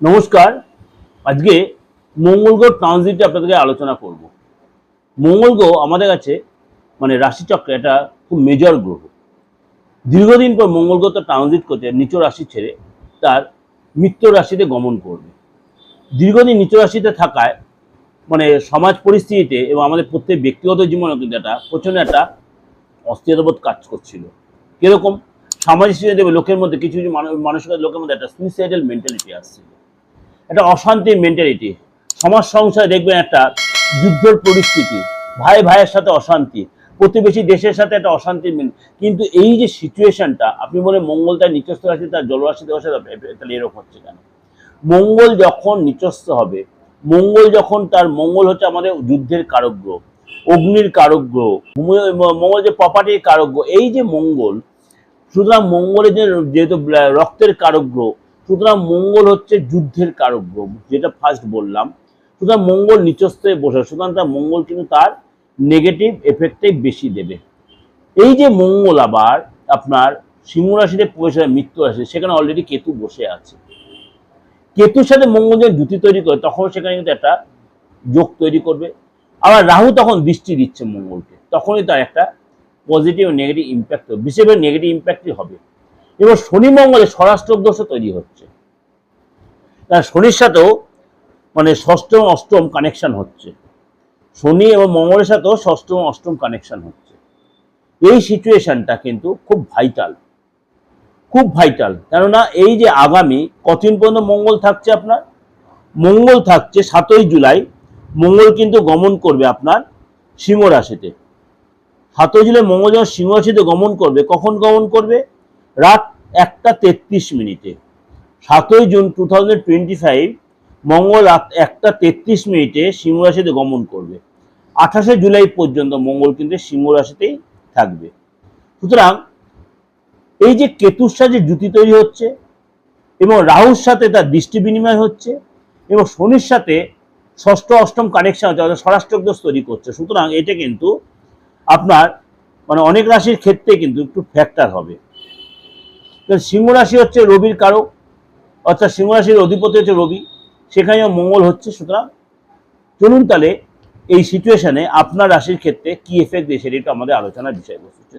নমস্কার। আজকে মঙ্গল গ্রহ ট্রানজিটে আপনাদেরকে আলোচনা করব। মঙ্গল গ্রহ আমাদের কাছে মানে রাশিচক্রে এটা খুব মেজর গ্রহ। দীর্ঘদিন পর মঙ্গল গ্রহ তো ট্রানজিট করছে, নিচ রাশি ছেড়ে তার মিত্র রাশিতে গমন করবে। দীর্ঘদিন নিচ রাশিতে থাকায় মানে সমাজ পরিস্থিতিতে এবং আমাদের প্রত্যেক ব্যক্তিগত জীবনে কিন্তু একটা প্রচণ্ড একটা অস্থিরতাবোধ কাজ করছিল। কীরকম? সামাজিক স্থিতিতে লোকের মধ্যে, কিছু কিছু মানুষ, মানুষের লোকের মধ্যে একটা সুইসাইডাল মেন্টালিটি আসছিল। একটা অশান্তির মেন্টালিটি সমাজ সংসারে দেখবেন একটা যুদ্ধের পরিস্থিতি। ভাই ভাইয়ের সাথে অশান্তি, প্রতিবেশী দেশের সাথে একটা অশান্তির মেন কিন্তু এই যে সিচুয়েশনটা আপনি বলে মঙ্গল তার নিচস্থ রাশি, তার জলরাশি দেওয়ার সাথে তাহলে এরকম হচ্ছে কেন? মঙ্গল যখন নিচস্থ হবে, মঙ্গল যখন তার মঙ্গল হচ্ছে আমাদের যুদ্ধের কারক গ্রহ অগ্নির কারক মঙ্গল যে প্রপার্টির কারক গ্রহ এই যে মঙ্গল, সুতরাং মঙ্গলের যে যেহেতু রক্তের কারক গ্রহ সুতরাং মঙ্গল হচ্ছে যুদ্ধের কারক গ্রহ, যেটা ফার্স্ট বললাম। সুতরাং মঙ্গল নিচস্থে বসে, সুতরাং তার মঙ্গল কিন্তু তার নেগেটিভ এফেক্টটাই বেশি দেবে। এই যে মঙ্গল আবার আপনার সিংহ রাশিতে প্রবেশ মৃত্যু রাশি সেখানে অলরেডি কেতু বসে আছে। কেতুর সাথে মঙ্গল যখন জুতি তৈরি করে, তখন সেখানে কিন্তু একটা যোগ তৈরি করবে। আবার রাহু তখন দৃষ্টি দিচ্ছে মঙ্গলকে, তখনই তার একটা পজিটিভ নেগেটিভ ইম্প্যাক্ট হবে। বিশেষ করে নেগেটিভ ইম্প্যাক্টই হবে। এবার শনি মঙ্গলে স্বরাষ্ট্র দোষও তৈরি হচ্ছে। কারণ শনির সাথেও মানে ষষ্ঠম অষ্টম কানেকশন হচ্ছে। শনি এবং মঙ্গলের সাথেও ষষ্ঠম অষ্টম কানেকশন হচ্ছে। এই সিচুয়েশনটা কিন্তু খুব ভাইটাল খুব ভাইটাল কেননা এই যে আগামী কতদিন পর্যন্ত মঙ্গল থাকছে আপনার? মঙ্গল থাকছে সাতই জুলাই। মঙ্গল কিন্তু গমন করবে আপনার সিংহ রাশিতে। সাতই জুলাই মঙ্গল যখন সিংহ রাশিতে গমন করবে, কখন গমন করবে? রাত একটা তেত্রিশ মিনিটে। সাতই June two thousand twenty five, মঙ্গল রাত একটা তেত্রিশ মিনিটে সিংহ রাশিতে গমন করবে। আঠাশে জুলাই পর্যন্ত মঙ্গল কিন্তু সিংহ রাশিতেই থাকবে। সুতরাং এই যে কেতুর সাথে জুতি তৈরি হচ্ছে এবং রাহুর সাথে তার দৃষ্টি বিনিময় হচ্ছে এবং শনির সাথে ষষ্ঠ, অষ্টম কানেকশন হচ্ছে, অর্থাৎ স্বরাষ্ট্রদোষ তৈরি করছে, সুতরাং এটা কিন্তু আপনার মানে অনেক রাশির ক্ষেত্রে কিন্তু একটু ফ্যাক্টর হবে। সিংহ হচ্ছে রবির কারক, অর্থাৎ সিংহ রাশির অধিপতি হচ্ছে রবি, সেখানেও মঙ্গল হচ্ছে। সুতরাং চলুন তাহলে এই সিচুয়েশনে আপনার রাশির ক্ষেত্রে কি এফেক্ট দিয়ে সেটা আমাদের আলোচনার বিষয়বস্তু।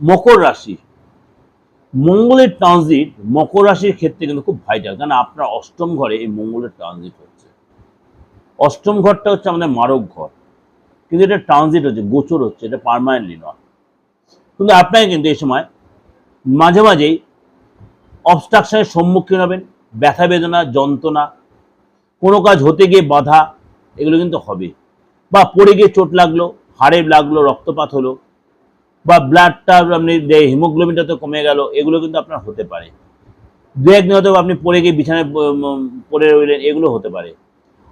মকর রাশি। মঙ্গলের ট্রানজিট মকর রাশির ক্ষেত্রে কিন্তু খুব ভাইটাল কারণ আপনার অষ্টম ঘরে এই মঙ্গলের ট্রানজিট হচ্ছে। অষ্টম ঘরটা হচ্ছে আমাদের মারক ঘর, কিন্তু এটা ট্রানজিট হচ্ছে, গোচর হচ্ছে, এটা পারমানেন্টলি নয়। কিন্তু আপনাকে কিন্তু এই সময় মাঝে মাঝেই অবস্ট্রাকশনের সম্মুখীন হবেন, ব্যথা বেদনা, যন্ত্রণা, কোনো কাজ হতে গিয়ে বাধা, এগুলো কিন্তু হবে। বা পড়ে গিয়ে চোট লাগল, হাড়ে লাগল, রক্তপাত হলো, বা ব্লাডটা আপনি হিমোগ্লোবিনটা তো কমে গেল, এগুলো কিন্তু আপনার হতে পারে। দু একদিন হয়তো আপনি পড়ে গিয়ে বিছানায় পড়ে রইলেন, এগুলো হতে পারে।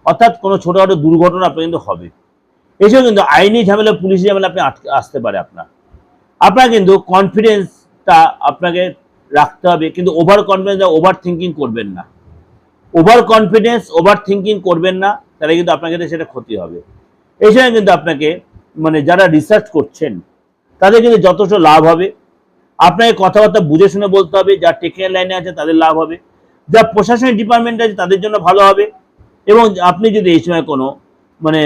অর্থাৎ কোনো ছোটোখাটো দুর্ঘটনা আপনার কিন্তু হবে। এসেও কিন্তু আইনি ঝামেলা, পুলিশি ঝামেলা আপনি আসতে পারে আপনার। আপনার কিন্তু কনফিডেন্সটা আপনাকে রাখতে হবে, কিন্তু ওভার কনফিডেন্স ওভার থিঙ্কিং করবেন না। ওভার কনফিডেন্স ওভার থিঙ্কিং করবেন না, তাহলে কিন্তু আপনার ক্ষেত্রে সেটা ক্ষতি হবে। এই সময় কিন্তু আপনাকে মানে যারা রিসার্চ করছেন, তাদের কিন্তু যথেষ্ট লাভ হবে। আপনাকে কথাবার্তা বুঝে শুনে বলতে হবে, যা টেকনিক্যাল লাইনে আছে তাদের লাভ হবে। যা প্রশাসনিক ডিপার্টমেন্ট আছে তাদের জন্য ভালো হবে। এবং আপনি যদি এই সময় কোনো মানে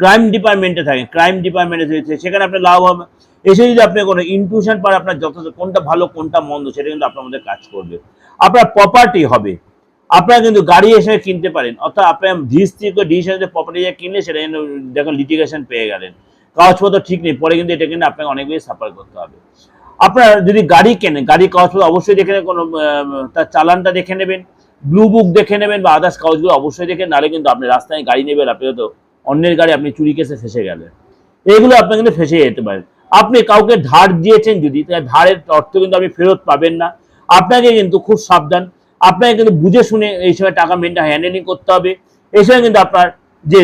ক্রাইম ডিপার্টমেন্টে থাকেন ক্রাইম ডিপার্টমেন্টে সেখানে আপনার লাভ হবে। এসে যদি আপনি কোনো ইনটিউশন পান আপনার যথেষ্ট কোনটা ভালো, কোনটা মন্দ, সেটা কিন্তু আপনার মধ্যে কাজ করবে। আপনার প্রপার্টি হবে। আপনারা কিন্তু গাড়ি এসে কিনতে পারেন, অর্থাৎ আপনার করে ডিসিশন প্রপার্টি যা কিনলে সেটা কিন্তু দেখুন লিটিগেশন পেয়ে গেলেন। কাগজপত্র ঠিক নেই, পরে কিন্তু এটা কিন্তু আপনাকে অনেক বেশি সাফার করতে হবে। আপনার যদি গাড়ি কেনেন, গাড়ি কাগজপত্র অবশ্যই দেখে নেবেন, কোনো তার চালানটা দেখে নেবেন ব্লু বুক দেখে নেবেন বা আদার্স কাগজগুলো অবশ্যই দেখে নাহলে কিন্তু আপনি রাস্তায় গাড়ি নেবেন, আপনি হয়তো অন্যের গাড়ি আপনি চুরি কেসে ফেসে গেলেন। এইগুলো আপনি কিন্তু ফেসে যেতে পারেন। আপনি কাউকে ধার দিয়েছেন যদি ধারের অর্থ কিন্তু আপনি ফেরত পাবেন না। আপনাকে কিন্তু খুব সাবধান। আপনাকে কিন্তু বুঝে শুনে এই সময় টাকা মেনটা হ্যান্ডেলিং করতে হবে। এই সময় কিন্তু আপনার যে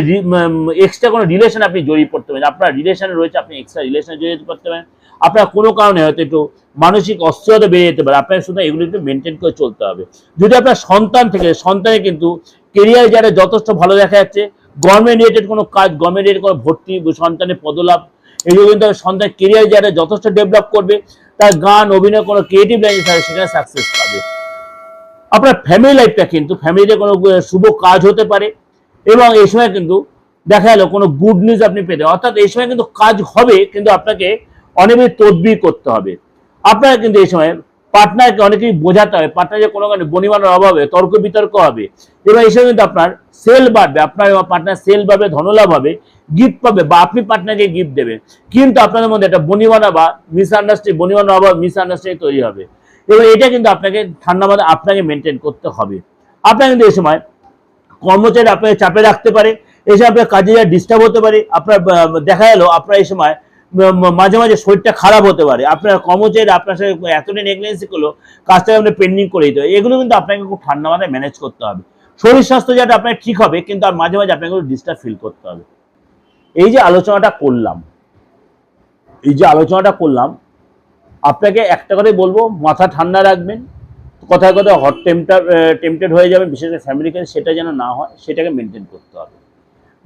এক্সট্রা কোনো রিলেশন আপনি জড়িয়ে পড়তে পারেন। আপনার রিলেশনে রয়েছে, আপনি এক্সট্রা রিলেশনে জড়িয়ে পড়তে পারেন। আপনার কোনো কারণে হয়তো একটু মানসিক অস্থিরতা বেড়ে যেতে পারে। আপনার শুধু এগুলো একটু মেনটেন করে চলতে হবে। যদি আপনার সন্তান থেকে, সন্তানের কিন্তু কেরিয়ার যারা যথেষ্ট ভালো দেখা যাচ্ছে গভর্নমেন্ট রিলেটেড কোনো কাজ গভর্নমেন্ট রিলেটেড কোনো ভর্তি সন্তানের পদলাভ এগুলো কিন্তু সন্তান কেরিয়ার যারা যথেষ্ট ডেভেলপ করবে, তার গান, অভিনয়, কোনো ক্রিয়েটিভ লাইনে থাকে সেখানে সাকসেস পাবে। আপনার ফ্যামিলি লাইফটা কিন্তু ফ্যামিলিতে কোনো শুভ কাজ হতে পারে এবং এই সময় কিন্তু দেখা গেল কোনো গুড নিউজ আপনি পেতে অর্থাৎ এই সময় কিন্তু কাজ হবে, কিন্তু আপনাকে অনেক তদবির করতে হবে। আপনারা কিন্তু এই সময় পার্টনারকে অনেকেই বোঝাতে হবে। পার্টনারের কোনো কারণে বনিমানের অভাবে তর্ক বিতর্ক হবে। এবার এই সময় কিন্তু আপনার সেল বাড়বে, আপনার পার্টনার সেল বাড়বে, ধনলাভ হবে। গিফট পাবে বা আপনি পার্টনারকে গিফট দেবেন। কিন্তু আপনাদের মধ্যে একটা বনিমানা বা মিসআন্ডারস্ট্যান্ডিং বনিমানা অভাব মিসআন্ডারস্ট্যান্ডিং তৈরি হবে। এবং এটা কিন্তু আপনাকে ঠান্ডা মাথায় আপনাকে মেনটেন করতে হবে। আপনার কিন্তু এই সময় কর্মচারী আপনাকে চাপে রাখতে পারে এসে আপনার কাজে যা ডিস্টার্ব হতে পারে, আপনার দেখা গেল আপনার এই সময় মাঝে মাঝে শরীরটা খারাপ হতে পারে। আপনার কর্মচারী আপনার সাথে এতটাই নেগলেন্সি করল কাজটাকে আপনি পেন্ডিং করে দিতে হবে। এগুলো কিন্তু আপনাকে খুব ঠান্ডা মাথায় ম্যানেজ করতে হবে। শরীর স্বাস্থ্য যাতে আপনার ঠিক হবে, কিন্তু আর মাঝে মাঝে আপনাকে ডিস্টার্ব ফিল করতে হবে। এই যে আলোচনাটা করলাম, এই যে আলোচনাটা করলাম, আপনাকে একটা কথাই বলব, মাথা ঠান্ডা রাখবেন, কথায় কথায় হট টেম্পটার টেম্পটেড হয়ে যাবে বিশেষ করে ফ্যামিলি কাছে সেটা যেন না হয়, সেটাকে মেনটেন করতে হবে।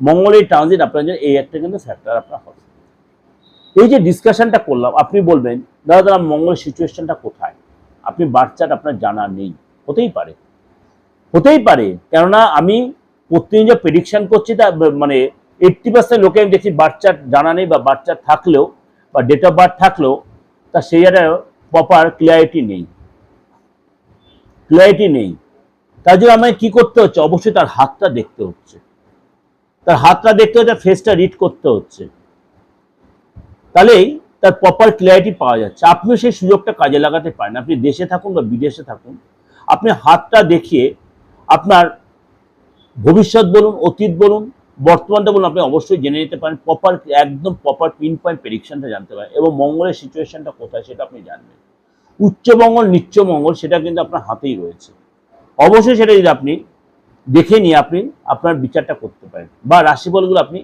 মঙ্গলের ট্রানজিট আপনার জন্য এই একটা কিন্তু ফ্যাক্টর আপনার হবে। এই যে ডিসকাশনটা করলাম, আপনি বলবেন, দাদা দাদা মঙ্গল সিচুয়েশনটা কোথায়? আপনি বাচ্চাটা আপনার জানা নেই, হতেই পারে। হতেই পারে, কেননা আমি প্রতিদিন যে প্রেডিকশান করছি তা মানে এইট্টি পার্সেন্ট লোকে আমি দেখছি বাচ্চার জানা নেই বা বাচ্চা থাকলেও বা ডেট অফ বার্থ থাকলেও, তা সেই একটা প্রপার ক্লিয়ারিটি নেই। ক্লিয়ারিটি নেই। তার জন্য আমায় কী করতে হচ্ছে? অবশ্যই তার হাতটা দেখতে হচ্ছে। তার হাতটা দেখতে হচ্ছে ফেসটা রিড করতে হচ্ছে। তাহলেই তার প্রপার ক্লিয়ারিটি পাওয়া যাচ্ছে। আপনিও সেই সুযোগটা কাজে লাগাতে পারেন। আপনি দেশে থাকুন বা বিদেশে থাকুন। আপনি হাতটা দেখিয়ে আপনার ভবিষ্যৎ বলুন, অতীত বলুন বর্তমানটা বলুন, আপনি অবশ্যই জেনে নিতে পারেন প্রপার একদম প্রপার পিন পয়েন্ট প্রেডিকশনটা জানতে পারেন এবং মঙ্গলের সিচুয়েশনটা কোথায় সেটা আপনি জানবেন। উচ্চ মঙ্গল, নিচ্চ মঙ্গল, সেটা কিন্তু আপনার হাতেই রয়েছে। অবশ্যই সেটা যদি আপনি দেখে নিয়ে আপনি আপনার বিচারটা করতে পারেন বা রাশিফলগুলো আপনি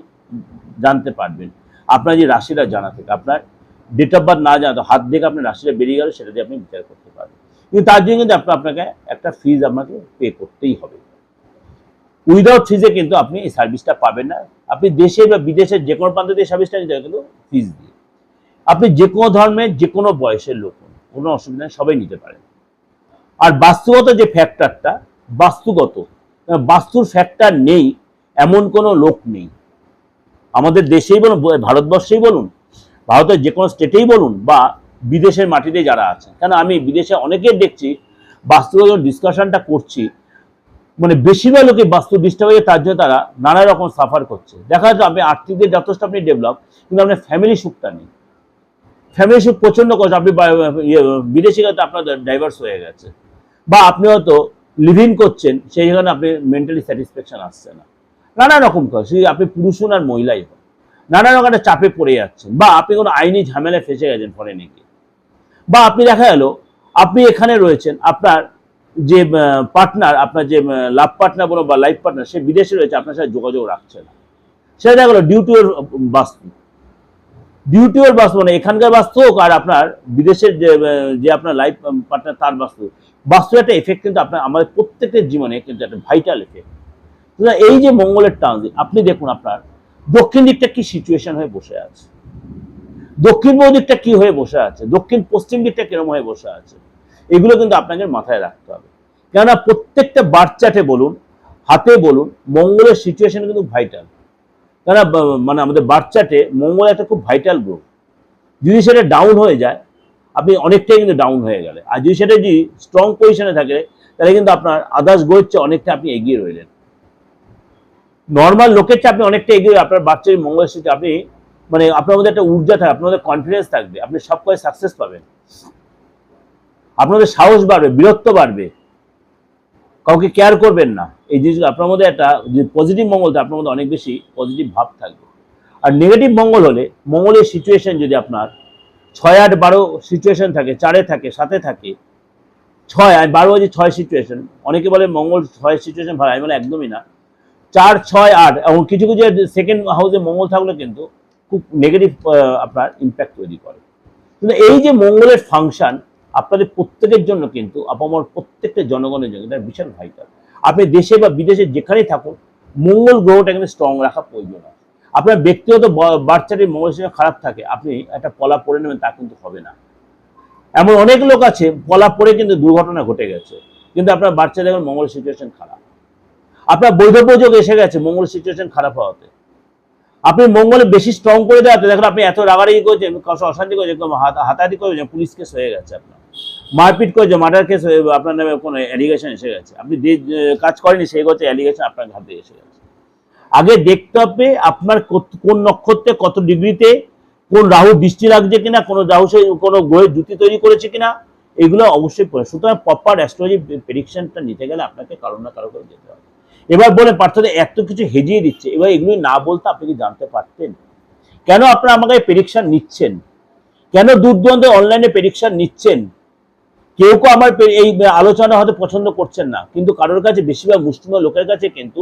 জানতে পারবেন। আপনার যে রাশিটা জানা থেকে, আপনার ডেট অফ বার্থ না জানা, হাত দেখে আপনার রাশিটা বেরিয়ে গেল, সেটা দিয়ে আপনি বিচার করতে পারবেন। কিন্তু তার জন্য কিন্তু আপনার আপনাকে একটা ফিজ আপনাকে পে করতেই হবে। উইদাউট ফিজে কিন্তু আপনি এই সার্ভিসটা পাবেন না। আপনি দেশে বা বিদেশের যে কোনো প্রান্ত দিয়ে সার্ভিসটা নিতে কিন্তু ফিজ দিয়ে। আপনি যে কোনো ধর্মের যে কোনো বয়সের লোক কোনো অসুবিধা সবাই নিতে পারেন। আর বাস্তুগত যে ফ্যাক্টরটা বাস্তুগত বাস্তুর ফ্যাক্টর নেই, এমন কোনো লোক নেই। আমাদের দেশেই বলুন, ভারতবর্ষেই বলুন, ভারতের যে কোনো স্টেটেই বলুন, বা বিদেশের মাটিতে যারা আছেন। কেন আমি বিদেশে অনেকের দেখছি, বাস্তুগত ডিসকাশনটা করছি মানে বেশিরভাগ লোকে বাস্তু ডিস্টার্ব হয়ে তার জন্য তারা নানা রকম সাফার করছে। দেখা যাচ্ছে আপনি আর্থিক দিক যথেষ্ট আপনি ডেভেলপ কিন্তু আপনার ফ্যামিলি সুখটা নেই। ফ্যামিলি সুখ প্রচণ্ড করছে আপনি ইয়ে, বিদেশি গেলে আপনার ডাইভার্স হয়ে গেছে। বা আপনি হয়তো লিভিং করছেন সেই জন্য আপনি মেন্টালি স্যাটিসফ্যাকশন আসছে না। নানা রকম কাজ আপনি পুরুষ হন আর মহিলাই হন। নানা রকম একটা চাপে পড়ে যাচ্ছেন। বা আপনি কোনো আইনি ঝামেলায় ফেসে গেছেন ফরেনে গিয়ে। বা আপনি দেখা গেল আপনি এখানে রয়েছেন আপনার যে পার্টনার আপনার যে লাভ পার্টনার বলো বা লাইফ পার্টনার সে বিদেশে রয়েছে, আপনার সাথে যোগাযোগ রাখছে না। সেটা দেখা গেলো ডিউ ডিউটি ওর বাস্তু ডিউটি ওর বাস্তু মানে এখানকার বাস্তু হোক আর আপনার বিদেশের যে যে আপনার লাইফ পার্টনার তার বাস্তু বাস্তু একটা এফেক্ট কিন্তু আপনার, আমাদের প্রত্যেকের জীবনে কিন্তু একটা ভাইটাল এফেক্ট এই যে মঙ্গলের ট্রানজিট আপনি দেখুন আপনার, দক্ষিণ দিকটা কি সিচুয়েশন হয়ে বসে আছে? দক্ষিণ পূর্ব দিকটা কি হয়ে বসে আছে? দক্ষিণ পশ্চিম দিকটা কিরম হয়ে বসে আছে? এগুলো কিন্তু আপনাকে মাথায় রাখতে হবে। কেননা প্রত্যেকটা বাচ্চাটে বলুন, হাতে বলুন, মঙ্গলের সিচুয়েশন কিন্তু ভাইটাল কেননা মানে আমাদের বাচ্চাটে মঙ্গল একটা খুব ভাইটাল গ্রুপ যদি সেটা ডাউন হয়ে যায়, আপনি অনেকটাই কিন্তু ডাউন হয়ে গেলে আর যদি সেটা যদি স্ট্রং পজিশনে থাকে, তাহলে কিন্তু আপনার আদার্স গ্রহের চেয়ে অনেকটা আপনি এগিয়ে রইলেন। নর্মাল লোকের চেয়ে আপনি অনেকটা এগিয়ে আপনার বাচ্চার মঙ্গলের সাথে আপনি মানে আপনার মধ্যে একটা ঊর্জা থাকবে আপনার মধ্যে কনফিডেন্স থাকবে, আপনি সব কাজে সাকসেস পাবেন। আপনাদের সাহস বাড়বে, বীরত্ব বাড়বে। কাউকে কেয়ার করবেন না। এই জিনিসগুলো আপনার মধ্যে একটা পজিটিভ মঙ্গল আপনার মধ্যে অনেক বেশি পজিটিভ ভাব থাকবে। আর নেগেটিভ মঙ্গল হলে মঙ্গলের সিচুয়েশন যদি আপনার ছয় আট বারো সিচুয়েশন থাকে, চারে থাকে সাথে থাকে, ছয় আর বারো বাজে ছয় সিচুয়েশন অনেকে বলে মঙ্গল ছয় সিচুয়েশন ভালো, আমি বলে একদমই না। চার, ছয়, আট, এবং কিছু কিছু সেকেন্ড হাউসে মঙ্গল থাকলে কিন্তু খুব নেগেটিভ আপনার ইম্প্যাক্ট তৈরি করে। কিন্তু এই যে মঙ্গলের ফাংশন আপনাদের প্রত্যেকের জন্য কিন্তু, আপামর প্রত্যেকটা জনগণের জন্য এটা বিশাল ভাইটাল আপনি দেশে বা বিদেশে যেখানেই থাকুন, মঙ্গল গ্রহটা কিন্তু স্ট্রং রাখা প্রয়োজন আছে। আপনার ব্যক্তিগত বাচ্চাটির মঙ্গল খারাপ থাকে, আপনি একটা পলা পড়ে নেবেন, তা কিন্তু হবে না। এমন অনেক লোক আছে, পলা পড়ে কিন্তু দুর্ঘটনা ঘটে গেছে, কিন্তু আপনার বাচ্চাদের এখন মঙ্গল সিচুয়েশন খারাপ। আপনার বৈধব্যযোগ এসে গেছে মঙ্গল সিচুয়েশন খারাপ হওয়াতে। আপনি মঙ্গলে বেশি স্ট্রং করে দেওয়াতে, দেখুন আপনি এত রাগারাগি করেছেন অশান্তি করেছেন হাতাহাতি করেছেন, পুলিশ কেস হয়ে গেছে আপনার। মারপিট করেছে মার্ডার কেস আপনার নামে কোনো অ্যালিগেশন এসে গেছে। আপনি যে যে কাজ করেনি সেই করছে অ্যালিগেশন আপনার হাতে এসে গেছে। আগে দেখতে হবে আপনার কোন নক্ষত্রে কত ডিগ্রিতে, কোন রাহু দৃষ্টি লাগছে কিনা, কোনো রাহু সে, কোনো গ্রহের জুতি তৈরি করেছে কিনা, এগুলো অবশ্যই পড়ে। সুতরাং প্রপার অ্যাস্ট্রোলজি প্রেডিকশনটা নিতে গেলে আপনাকে কারও না কারও করে যেতে হবে। এবার বলে পার্থদের এত কিছু হেজিয়ে দিচ্ছে, এবার এগুলি না বলতে আপনি কি জানতে পারতেন? কেন আপনারা আমাকে প্রেডিকশন নিচ্ছেন? কেন দূর দূরান্ত অনলাইনে প্রেডিকশন নিচ্ছেন? কেউ কেউ আমার এই আলোচনা হয়তো পছন্দ করছেন না, কিন্তু কারোর কাছে বেশিরভাগ মুসলিম লোকের কাছে কিন্তু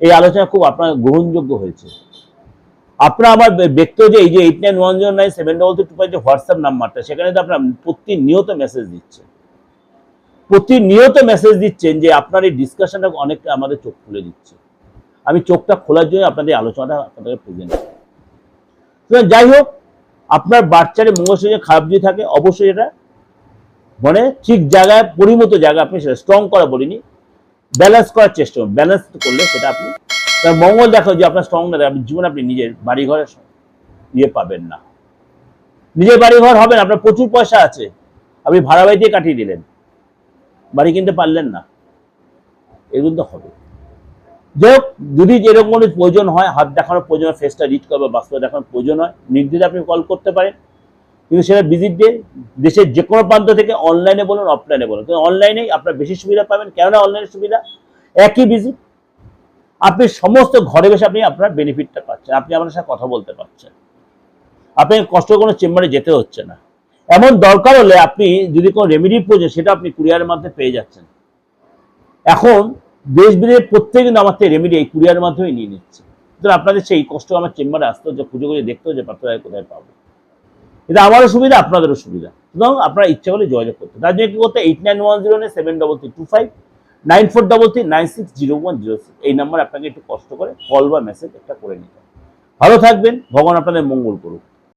এই আলোচনা খুব আপনার গ্রহণযোগ্য হয়েছে। আপনার আমার ব্যক্ত যে এই যে eight nine one zero nine seven double two five যে হোয়াটসঅ্যাপ নাম্বারটা, সেখানে তো আপনার প্রতিনিয়ত মেসেজ দিচ্ছেন প্রতিনিয়ত মেসেজ দিচ্ছেন যে আপনার এই ডিসকাশনটা অনেকটা আমাদের চোখ খুলে দিচ্ছে। আমি চোখটা খোলার জন্য আপনাদের আলোচনাটা আপনাদের প্রেজেন্ট যাই হোক, আপনার বাচ্চারে মঙ্গল খারাপ যদি থাকে, অবশ্যই এটা মানে ঠিক জায়গায়, পরিমতো জায়গা আপনি সেটা স্ট্রং করা বলিনি। ব্যালেন্স করার চেষ্টা করুন। ব্যালেন্স করলে সেটা আপনি মঙ্গল দেখো যে আপনার স্ট্রং না, আপনি জীবনে আপনি নিজের বাড়ি ঘরে ইয়ে পাবেন না। নিজের বাড়ি ঘর হবে না, আপনার প্রচুর পয়সা আছে। আপনি ভাড়া বাড়িতে কাটিয়ে দিলেন। বাড়ি কিনতে পারলেন না। এগুলো তো হবে। যাই হোক, যদি যেরকম প্রয়োজন হয়, হাত দেখানোর প্রয়োজন হয় ফেসটা রিড করবে, বাস্তব দেখানোর প্রয়োজন হয় নির্দিষ্ট আপনি কল করতে পারেন। কিন্তু সেটা ভিজিট ডে দেশের যে কোনো প্রান্ত থেকে অনলাইনে বলুন অফলাইনে বলুন। কিন্তু অনলাইনেই আপনার বেশি সুবিধা পাবেন। কেননা অনলাইনের সুবিধা? একই ভিজিট আপনি সমস্ত ঘরে বসে আপনি আপনার বেনিফিটটা পাচ্ছেন। আপনি আপনার সাথে কথা বলতে পারছেন। আপনি কষ্ট কোনো চেম্বারে যেতে হচ্ছে না। এমন দরকার হলে আপনি যদি কোনো রেমেডি প্রয়োজন সেটা আপনি কুরিয়ারের মাধ্যমে পেয়ে যাচ্ছেন। এখন দেশ বিদেশের প্রত্যেকে কিন্তু আমার থেকে রেমেডি এই কুরিয়ারের মাধ্যমে নিয়ে নিচ্ছে। সুতরাং আপনাদের সেই কষ্ট আমার চেম্বারে আসতে হচ্ছে, খুঁজে করে দেখতে হচ্ছে পাত্রায় কোথায় পাবো। এটা আমারও সুবিধা, আপনাদেরও সুবিধা। সুতরাং আপনারা ইচ্ছা করলে যোগাযোগ করতে তার জন্য কি করতে eight nine one zero seven double three two five nine four double three nine six zero one zero six এই নাম্বার আপনাকে একটু কষ্ট করে কল বা মেসেজ একটা করে নিতে। ভালো থাকবেন, ভগবান আপনাদের মঙ্গল করুক।